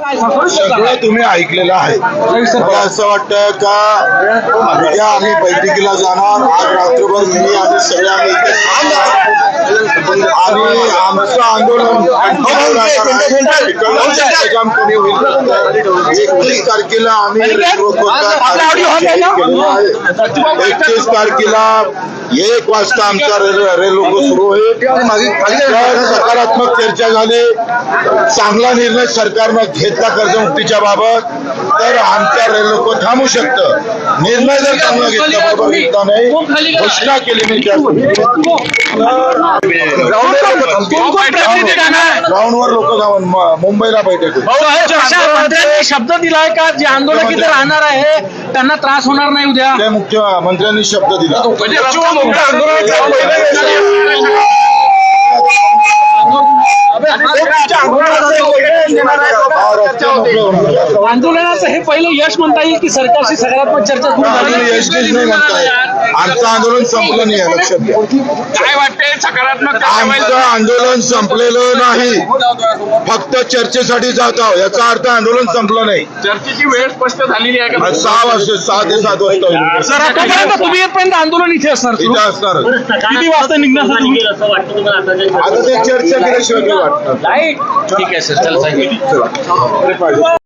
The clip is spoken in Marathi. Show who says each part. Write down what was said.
Speaker 1: सगळं तुम्ही ऐकलेलं आहे मला असं वाटतं का उद्या आम्ही बैठकीला जाणार आज रात्रभर मी सगळे आम्ही थांबणार. आणि आमचं आंदोलन होईल एकतीस तारखेला आम्ही एकतीस तारखेला एक वाजता आमचा रेल्वे सुरू होईल. सकारात्मक चर्चा झाली. चांगला निर्णय सरकारनं घेतला कर्जमुक्तीच्या बाबत. तर आमच्या रेल्वे थांबू शकतं. निर्णय जर चांगला घेतला बरोबर घेतला नाही घोषणा केली मी त्या ग्राउंडवर लोक जाऊन म- मुंबईला बैठक होईल.
Speaker 2: मंत्र्यांनी शब्द दिलाय का? जे आंदोलक इथे राहणार आहे त्यांना त्रास होणार नाही उद्या.
Speaker 1: मुख्यमंत्र्यांनी शब्द दिला.
Speaker 2: आंदोलनाचं हे पहिलं यश म्हणता येईल की सरकारशी सकारात्मक चर्चा सुरू
Speaker 1: अजून
Speaker 2: झाली
Speaker 1: यशस्वी नाही म्हणताय आमचं आंदोलन संपलं नाही आहे, लक्षात घ्या.
Speaker 3: काय वाटतंय? सकारात्मक
Speaker 1: आमचं आंदोलन संपलेलं नाही. फक्त चर्चेसाठी जात आहोत. याचा अर्थ आंदोलन संपलं नाही.
Speaker 3: चर्चेची वेळ स्पष्ट झालेली आहे का?
Speaker 1: आज सहा वाजता सहा ते सात वाजता होईल.
Speaker 2: सर आतापर्यंत तुम्ही येतपर्यंत आंदोलन इथे असणार सुरू.
Speaker 1: इथं असणार.
Speaker 2: किती वाजता निघणार सर तुम्ही?
Speaker 1: आता ते चर्चा केल्याशिवाय काही वाटणार.
Speaker 2: ठीक आहे सर. चला
Speaker 1: चला.